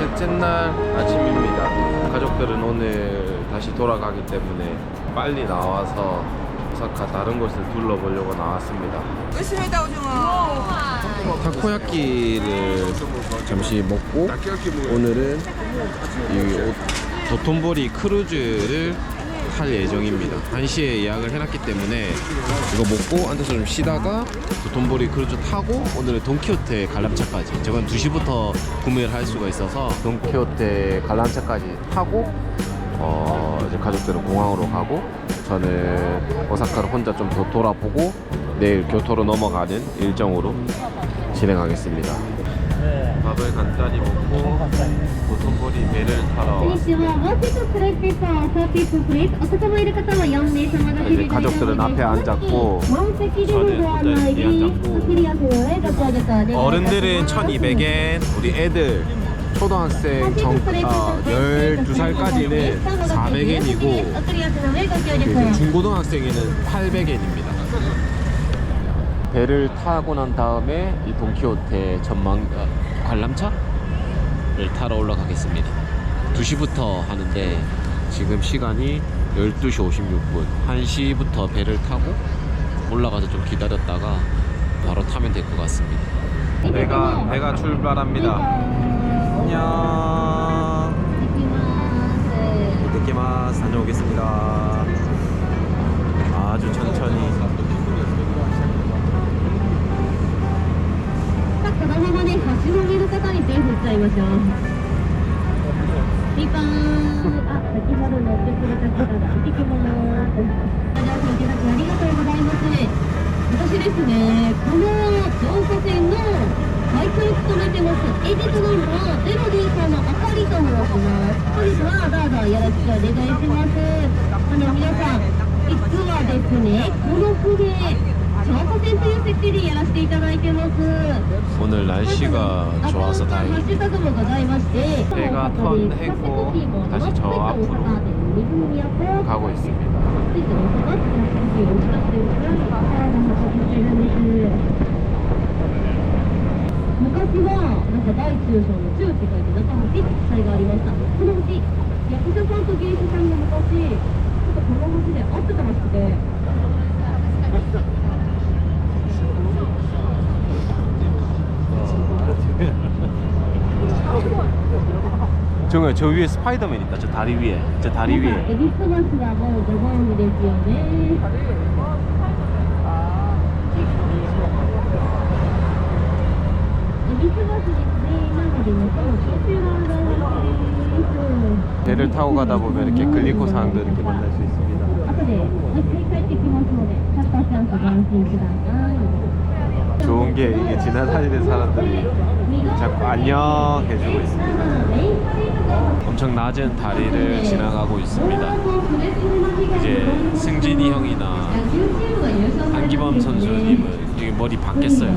셋째 날 아침입니다. 가족들은 오늘 다시 돌아가기 때문에 빨리 나와서 오사카 다른 곳을 둘러보려고 나왔습니다. 으스메다 오징어. 타코야끼를 잠시 먹고 오늘은 이 오- 도톤보리 크루즈를 탈 예정입니다. 1시에 예약을 해놨기 때문에 이거 먹고 앉아서 좀 쉬다가 도톤보리 크루즈 타고 오늘은 돈키호테 관람차까지 저건 2시부터 구매를 할 수가 있어서 돈키호테 관람차까지 타고 어, 이제 가족들은 공항으로 가고 저는 오사카를 혼자 좀 더 돌아보고 내일 교토로 넘어가는 일정으로 진행하겠습니다. 밥을 간단히 먹고 우리 배를 타러 이제 가족들은 앞에 앉았고 저는 일단 뒤에 앉았고 어른들은 1200엔 우리 애들 초등학생 정, 어, 12살까지는 400엔이고 중고등학생에는 800엔입니다. 배를 타고 난 다음에 이 돈키호테 전망 아, 관람차? 를 타러 올라가겠습니다. 2시부터 하는데 지금 시간이 12시 56분. 1시부터 배를 타고 올라가서 좀 기다렸다가 바로 타면 될 것 같습니다. 배가 배가 출발합니다. 안녕. 네. 느끼마스 다녀오겠습니다. 아주 천천히. このままね橋の上の方に手振っちゃいましょうピーパーンあ先ほど乗ってくれた方が行ってきますご乗車いただきありがとうございます。私ですねこの乗車線のバイクを務めてますエディトナンバーゼロディーさんのあかりと申します本日はどうぞよろしくお願いしますあの皆さん実はですねこの船乗車線という設定でやらせていただいてます 오늘 날씨가 좋아서 ハッ 다행히 シュタグもございまして、 배가 턴했고 다시 저 앞으로 가고 있습니다. 昔はなんか大中小の中って書いて中橋って記載がありましたそのうち役者さんと芸者さんが昔ちょっとこの橋で会ってたらしくて 정우야 저 위에 스파이더맨 있다 저 다리 위에 저 다리 エ 위에 ビス橋はもうご存知ですよねエビス橋ですねなので向こう九州側がです 배를 타고 가다 보면 이렇게 글리코 사항들 이렇게 만날 수 있습니다 後でもう一回帰ってきますのでシャッターチャンスご安心ください 좋은 게 이게 지나다니는 사람들이 자꾸 안녕 해주고 있습니다. 엄청 낮은 다리를 지나가고 있습니다. 이제 승진이 형이나 한기범 선수님은 여기 머리 바뀌었어요.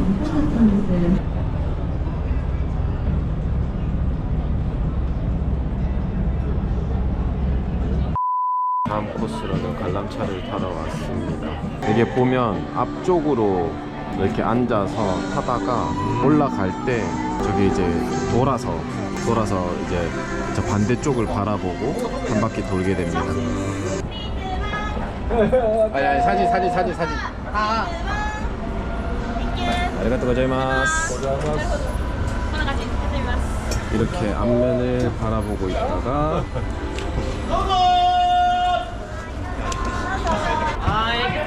다음 코스로는 관람차를 타러 왔습니다. 이게 보면 앞쪽으로 이렇게 앉아서 타다가 올라갈 때 저기 이제 돌아서 돌아서 이제 저 반대쪽을 바라보고 한 바퀴 돌게 됩니다. 아니 아니 사진 사진 사진 사진. 아. 아리가또 고자이마스. 이렇게 앞면을 바라보고 있다가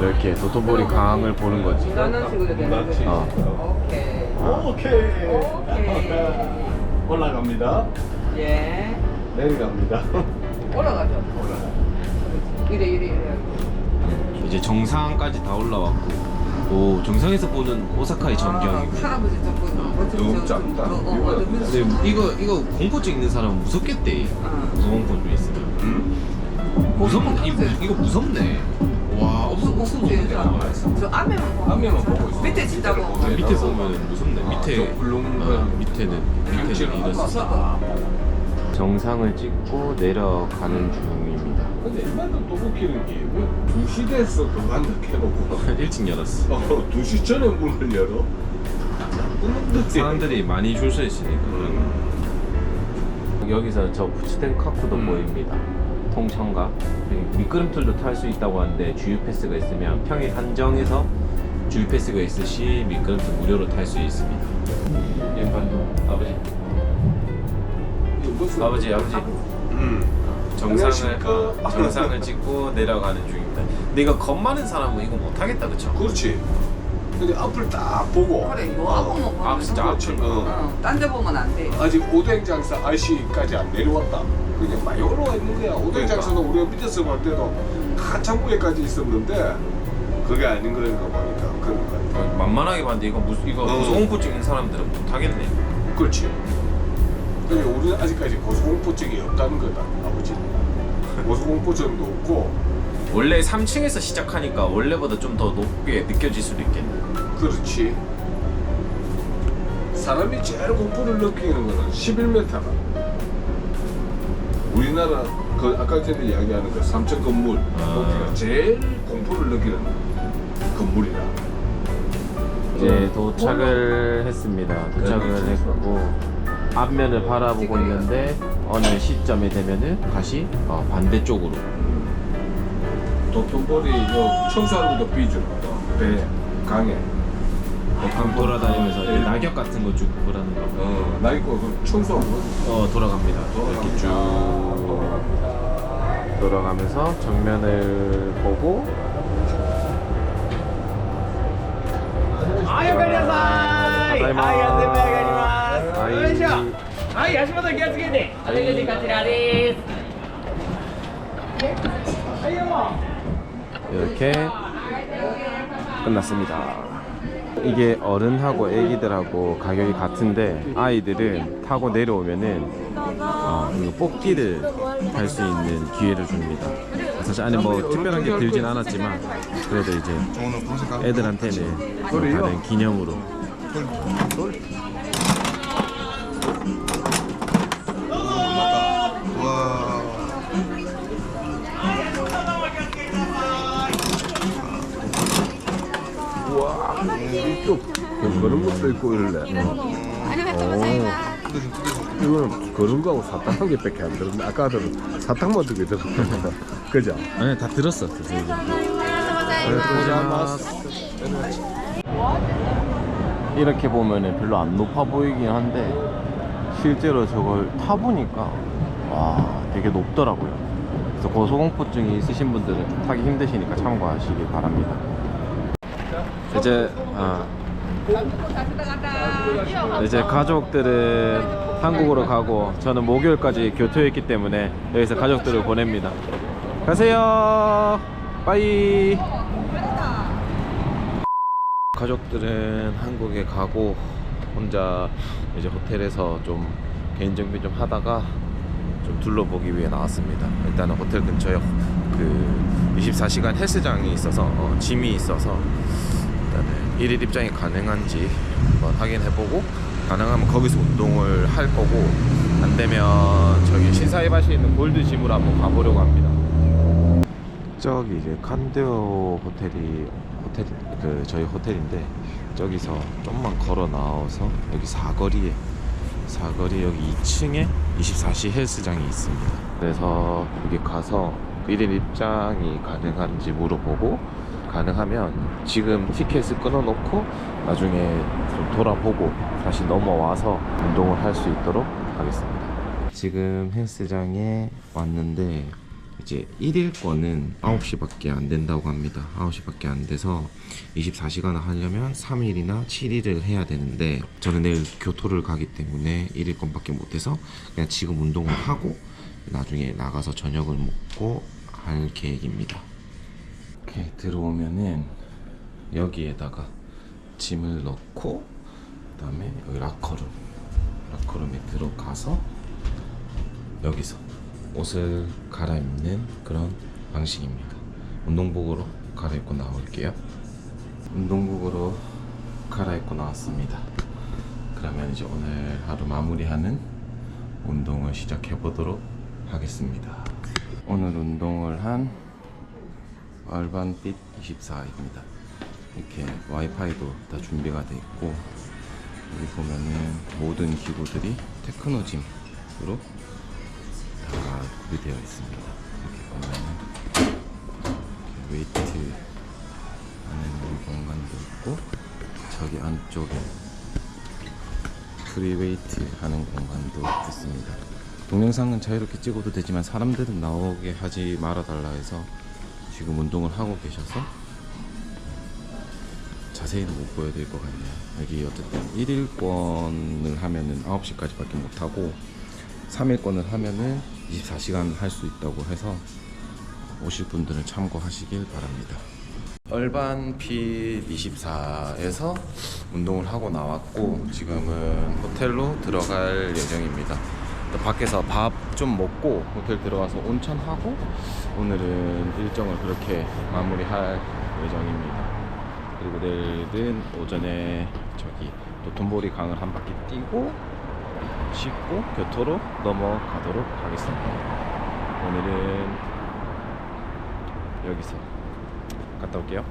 이렇게 도톤보리 강을 보는 거지. 어. 올라갑니다. 예. 내려갑니다. 올라가죠. 이래 이래 이래. 이제 정상까지 다 올라왔고 오 정상에서 보는 오사카의 전경이고. 할아버지 조금 너무 작다. 어, 어, 근데 이거 이거 공포증 있는 사람은 무섭겠대. 어. 무서운 있으면. 응? 무섭 이거, 이거 무섭네. 와 없어 없어 없는데. 저 앞에만 보고 앞면만 보고 있어. 밑에 진짜고 밑에는 밑에 보면 무섭네. 아, 밑에 저 굴렁 어, 밑에는 밑에는 이렇습니다. 정상을 찍고 내려가는 중입니다. 근데 이만도 또 웃기는 게왜 2시 됐어 그만다 해놓고 일찍 열었어. 어 2시 전에 문을 열어? 나쁜 놈들이 사람들이 많이 줄서 있으니까. 여기서 저 부츠텐 카쿠도 음. 보입니다. 통천가 미끄럼틀도 탈 수 있다고 하는데 주유 패스가 있으면 평일 한정해서 주유 패스가 있을 시 미끄럼틀 무료로 탈 수 있습니다. 엠반도 아버지 이거 무슨- 아버지 아버지 음. 정상을 안녕하십니까? 정상을 찍고 내려가는 중입니다. 근데 이거 겁 많은 사람은 이거 못 하겠다 그쵸? 그렇지 근데 앞을 딱 보고 그래 요 앞만 보고 아, 진짜 그렇지 앞을. 어. 딴데 보면 안돼 아직 오뎅 장사 아저씨까지 안 내려왔다. 그냥 많이 올라와 있는 거야. 오뎅 그러니까. 우리가 밑에서 볼 때도 한참 위에까지 있었는데 그게 아닌 거니까 보니까 그런 거 같아. 만만하게 봤는데 이거 무슨 이거 어. 고소공포증 있는 사람들은 못 하겠네. 그렇지. 근데 우리는 아직까지 고소공포증이 없다는 거다. 아버지는. 고소공포증도 없고 원래 3층에서 시작하니까 원래보다 좀 더 높게 느껴질 수도 있겠네. 그렇지. 사람이 제일 공포를 느끼는 거는 11m다. 우리나라 그 아까 전에 이야기하는 그 3층 건물 아. 높이가 제일 공포를 느끼는 건물이다. 이제 도착을 했습니다. 도착을 했고 앞면을 바라보고 있는데 어느 시점에 되면은 다시 어, 반대쪽으로 도톤보리 요 청소하는 것도 비주. 배 강에. 약간 돌아다니면서 이렇게 낙엽 같은 거 주고 그러는 거. 어, 나 이거 그 청소하고 어 돌아갑니다. 이렇게 쭉 돌아가면서 정면을 보고. 아유 가리사이. 아유 안녕하세요. 안녕하세요. 아이 야시마다 기아스게네. 안녕하세요. 카티라데스. 아유. 이렇게 끝났습니다. 이게 어른하고 애기들하고 가격이 같은데 아이들은 타고 내려오면은 어, 이거 뽑기를 할 수 있는 기회를 줍니다. 사실 안에 뭐 특별한 게 들진 않았지만 그래도 이제 애들한테는 뭐 다른 기념으로 이쪽 그런 것도 있고 이럴래. 오. 이거는 그런 거하고 사탕 한 개밖에 안 들었네. 아까들은 사탕만 두개 들었거든. 그죠? 아니 다 들었어. 이렇게 보면은 별로 안 높아 보이긴 한데 실제로 저걸 타보니까 와 되게 높더라고요. 그래서 고소공포증이 있으신 분들은 좀 타기 힘드시니까 참고하시기 바랍니다. 이제 아, 이제 가족들은 한국으로 가고 저는 목요일까지 교토에 있기 때문에 여기서 가족들을 보냅니다. 가세요. 빠이. 가족들은 한국에 가고 혼자 이제 호텔에서 좀 개인 정비 좀 하다가 좀 둘러보기 위해 나왔습니다. 일단은 호텔 근처에 그 24시간 헬스장이 있어서 어, 짐이 있어서 일단은 일일 입장이 가능한지 한번 확인해보고 가능하면 거기서 운동을 할 거고 안 되면 저기 신사이바시에 있는 골드 짐으로 한번 가보려고 합니다. 저기 이제 칸데오 호텔이 호텔 그 저희 호텔인데 저기서 좀만 걸어 나와서 여기 사거리에 사거리 여기 2층에 24시 헬스장이 있습니다. 그래서 여기 가서 1일 입장이 가능한지 물어보고 가능하면 지금 티켓을 끊어놓고 나중에 좀 돌아보고 다시 넘어와서 운동을 할 수 있도록 하겠습니다. 지금 헬스장에 왔는데 이제 1일권은 9시밖에 안 된다고 합니다. 9시밖에 안 돼서 24시간을 하려면 3일이나 7일을 해야 되는데 저는 내일 교토를 가기 때문에 1일권밖에 못해서 그냥 지금 운동을 하고 나중에 나가서 저녁을 먹고 할 계획입니다. 이렇게 들어오면은 여기에다가 짐을 넣고 그 다음에 여기 라커룸 라커룸에 들어가서 여기서 옷을 갈아입는 그런 방식입니다. 운동복으로 갈아입고 나올게요. 운동복으로 갈아입고 나왔습니다. 그러면 이제 오늘 하루 마무리하는 운동을 시작해 보도록 하겠습니다. 오늘 운동을 한 얼반빛 24입니다. 이렇게 와이파이도 다 준비가 돼 있고 여기 보면은 모든 기구들이 테크노짐으로 다 구비되어 있습니다. 이렇게 보면은 이렇게 웨이트 하는 공간도 있고 저기 안쪽에 프리웨이트 하는 공간도 있습니다. 동영상은 자유롭게 찍어도 되지만 사람들은 나오게 하지 말아달라 해서 지금 운동을 하고 계셔서 자세히는 못 보여드릴 것 같네요. 여기 어쨌든 1일권을 하면은 9시까지밖에 못 하고 3일권을 하면은 24시간 할 수 있다고 해서 오실 분들은 참고하시길 바랍니다. 얼반핏 24에서 운동을 하고 나왔고 지금은 호텔로 들어갈 예정입니다. 또 밖에서 밥 좀 먹고 호텔 들어가서 온천하고 오늘은 일정을 그렇게 마무리할 예정입니다. 그리고 내일은 오전에 저기 도톤보리 강을 한 바퀴 뛰고 씻고 교토로 넘어가도록 하겠습니다. 오늘은 여기서 갔다 올게요.